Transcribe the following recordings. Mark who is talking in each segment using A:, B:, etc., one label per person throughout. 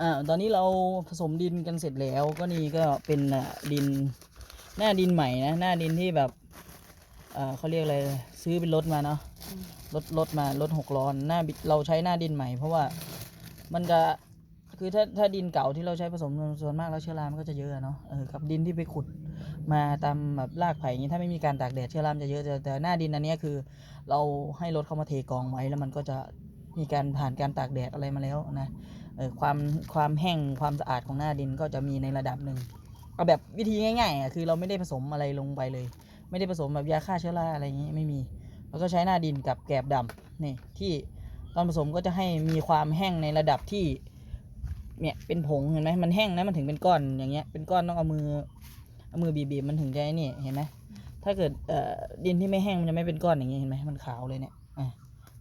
A: อ่าตอนนี้เราผสมดินกันเสร็จแล้วก็นี่ก็เป็นอะดินหน้าดินใหม่นะหน้าดินที่แบบอ่าเขาเรียกอะไรซื้อเป็นรถมาเนาะรถรถมารถหกล้อหน้าบิเราใช้หน้าดินใหม่ เพราะว่ามันจะคือถ้าถ้าดินเก่าที่เราใช้ผสมส่วนมากแล้วเชื้อรามันก็จะเยอะเนาะเออกับดินที่ไปขุดมาตามแบบรากไผ่อย่างนี้ถ้าไม่มีการตากแดดเชื้อรามันจะเยอะแต่แต่หน้าดินอันเนี้ยคือ เราให้รถเข้ามาเทกองไว้แล้วมันก็จะมีการผ่านการตากแดดอะไรมาแล้วนะเออ ความความแห้งความสะอาดของหน้าดินก็จะมีในระดับหนึ่งเอาแบบวิธีง่ายๆอะคือเราไม่ได้ผสมอะไรลงไปเลย ไม่ได้ผสมแบบยาฆ่าเชื้อราอะไรอย่างงี้ไม่มีเราก็ใช้หน้าดินกับแกลบดำนี่ที่ตอนผสมก็จะให้มีความแห้งในระดับที่เนี่ยเป็นผงเห็นไหมมันแห้งนะมันถึงเป็นก้อนอย่างเงี้ยเป็นก้อนต้องเอามือเอามือบีบๆมันถึงจะนี่เห็นไหมถ้าเกิดเอ่อดินที่ไม่แห้งมันจะไม่เป็นก้อนอย่างเงี้ยเห็นไหมมันขาวเลยเนี่ยอะ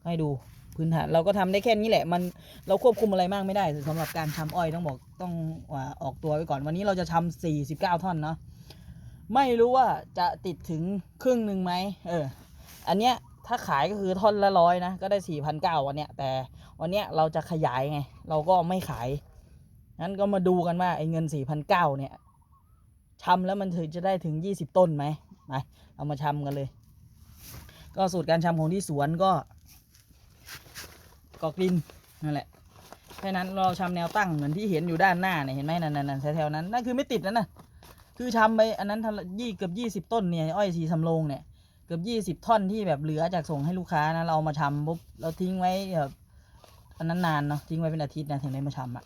A: ให้ดู พื้นฐานเราก็ทำได้แค่นี้แหละ มันเราควบคุมอะไรมากไม่ได้สำหรับการทำอ้อยต้องบอกต้องออกตัวไว้ก่อนวันนี้เราจะทำสี่สิบเก้าท่อนเนาะไม่รู้ว่าจะติดถึงครึ่งหนึ่งไหมเออ อันเนี้ยถ้าขายก็คือท่อนละร้อยนะ ก็ได้สี่พันเก้าวันเนี้ยแต่วันเนี้ยเราจะขยายไง เราก็ไม่ขายงั้นก็มาดูกันว่าไอ้เงินสี่พันเก้าเนี่ยชำแล้วมันถึงจะได้ถึงยี่สิบต้นไหมมาเอามาชำกันเลย ก็สูตรการชำของที่สวนก็ กอกดินนั่นแหละแค่นั้นเราชำแนวตั้งเหมือนที่เห็นอยู่ด้านหน้าเนี่ยเห็นไหมนั่นนั่นนั่นแถวๆนั้นนั่นคือไม่ติดนั่นนะคือชำไปอันนั้นทละยี่เกือบยี่สิบต้นเนี่ยอ้อยสีสำโรงเนี่ยเกือบยี่สิบท่อนที่แบบเหลือจากส่งให้ลูกค้านะเราเอามาชำปุ๊บเราทิ้งไว้แบบอันนั้นนานเนาะทิ้งไว้เป็นอาทิตย์นะถึงได้มาชำอะ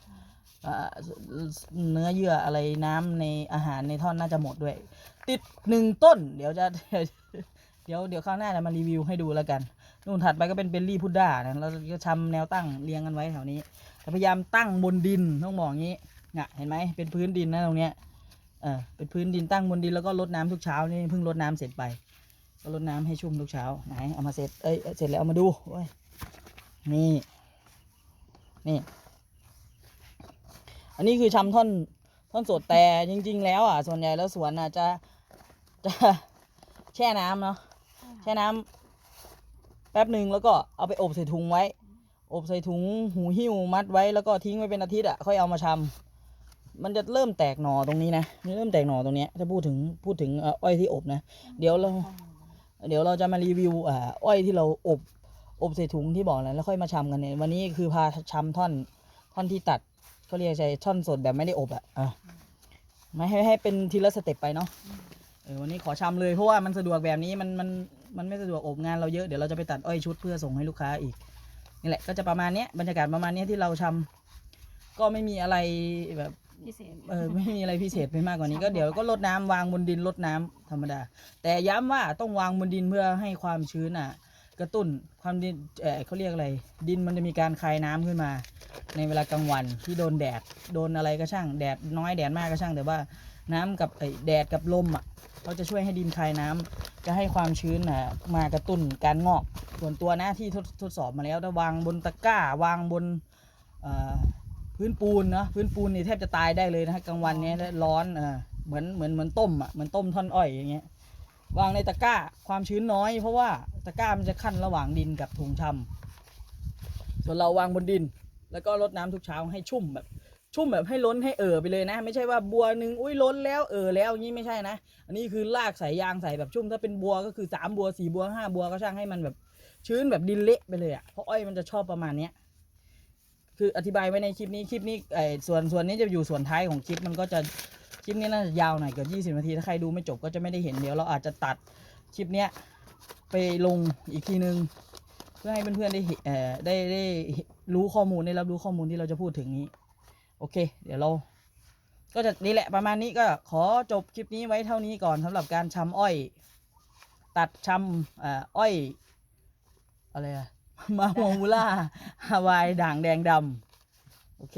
A: เนื้อเยื่ออะไรน้ำในอาหารในท่อนน่าจะหมดด้วย ติดหนึ่งต้น เดี๋ยวจะ เดี๋ยวเดี๋ยวข้างหน้าจะมารีวิวให้ดูแล้วกัน นู่นถัดไปก็เป็นเบลลี่พุดด้านะเราก็ชำแนวตั้งเรียงกันไว้แถวนี้พยายามตั้งบนดินต้องบอกอย่างนี้เนี่ยเห็นไหมเป็นพื้นดินนะตรงเนี้ยเออเป็นพื้นดินตั้งบนดินแล้วก็รดน้ำทุกเช้านี่เพิ่งรดน้ำเสร็จไป ก็รดน้ำให้ชุ่มทุกเช้าไหนเอามาเสร็จเอ้ยเสร็จแล้วเอามาดูโอ้ยนี่นี่ อันนี้คือชำท่อนท่อนสดแต่จริง ๆ แล้วอะส่วนใหญ่แล้วสวนอะจะจะแช่น้ำเนาะแช่น้ำ แป๊บหนึ่งแล้วก็เอาไปอบใส่ถุงไว้ อบใส่ถุงหูหิ้วมัดไว้แล้วก็ทิ้งไว้เป็นอาทิตย์อะค่อยเอามาชำมันจะเริ่มแตกหน่อตรงนี้นะเริ่มแตกหน่อตรงนี้ถ้าพูดถึงพูดถึงอ้อยที่อบนะ เดี๋ยวเรา เดี๋ยวเราจะมารีวิวอ่าอ้อยที่เราอบอบใส่ถุงที่บอกแล้วแล้วค่อยมาชำกันเนี่ยวันนี้คือพาชำท่อนท่อนที่ตัดเขาเรียกใช้ท่อนสดแบบไม่ได้อบอะอะไม่ให้ให้เป็นทีละสเต็ปไปเนาะเออวันนี้ขอชำเลยเพราะว่ามันสะดวกแบบนี้มันมัน มันไม่สะดวกอบงานเราเยอะ เดี๋ยวเราจะไปตัดอ้อยชุดเพื่อส่งให้ลูกค้าอีกนี่แหละก็จะประมาณเนี้ยบรรยากาศประมาณเนี้ยที่เราชำก็ไม่มีอะไรแบบ
B: พิเศษ
A: เออไม่มีอะไรพิเศษไปมากกว่านี้ก็เดี๋ยวก็ลดน้ำวางบนดินลดน้ำธรรมดา แต่ย้ำว่าต้องวางบนดินเพื่อให้ความชื้นอะ กระตุ้นความดินเออเขาเรียกอะไร ดินมันจะมีการคายน้ำขึ้นมา ในเวลากลางวันที่โดนแดดโดนอะไรก็ช่างแดดน้อยแดดมากก็ช่างแต่ว่าน้ำกับไอ้แดดกับลมอะเขาจะช่วยให้ดินคายน้ำจะให้ความชื้นอะมากระตุ้นการงอกส่วนตัวนะที่ทดทดสอบมาแล้วถ้าวางบนตะกร้าวางบนพื้นปูนเนอะพื้นปูนนี่แทบจะตายได้เลยนะกลางวันเนี้ยร้อนออเหมือนเหมือนเหมือนต้มอะเหมือนต้มท่อนอ้อยอย่างเงี้ย วางในตะกร้าความชื้นน้อย เพราะว่าตะกร้ามันจะขั้นระหว่างดินกับถุงชำส่วนเราวางบนดิน แล้วก็รดน้ำทุกเช้าให้ชุ่มแบบ ชุ่มแบบให้ล้นให้เอ่อไปเลยนะ ไม่ใช่ว่าบัวหนึ่งอุ้ยล้นแล้วเอ่อแล้วอย่างนี้ไม่ใช่นะ อันนี้คือลากใส่ยางใส่แบบชุ่มถ้าเป็นบัวก็คือสามบัวสี่บัวห้าบัวก็ช่างให้มันแบบชื้นแบบดินเละไปเลยอะ่ะเพราะอ้อยมันจะชอบประมาณเนี้ยคืออธิบายไว้ในคลิปนี้คลิปนี้ไอ้ส่วนส่วนนี้จะอยู่ส่วนท้ายของคลิปมันก็จะ ลิปนี้น่าจะยาวหน่อยเกือบยี่สิบนาที ถ้าใครดูไม่จบก็จะไม่ได้เห็นเดี๋ยวเราอาจจะตัดคลิปเนี้ยไปลงอีกทีนึง เพื่อให้เพื่อนๆได้เอ่อได้ได้รู้ข้อมูลได้รับรู้ข้อมูลที่เราจะพูดถึงนี้ โอเค เดี๋ยวเรา ก็จะนี่แหละประมาณนี้ก็ขอจบคลิปนี้ไว้เท่านี้ก่อนสำหรับการชำอ้อย ตัดชำเอ่ออ้อยอะไรอะมาโมมูล่าฮาวายด่างแดงดำโอเค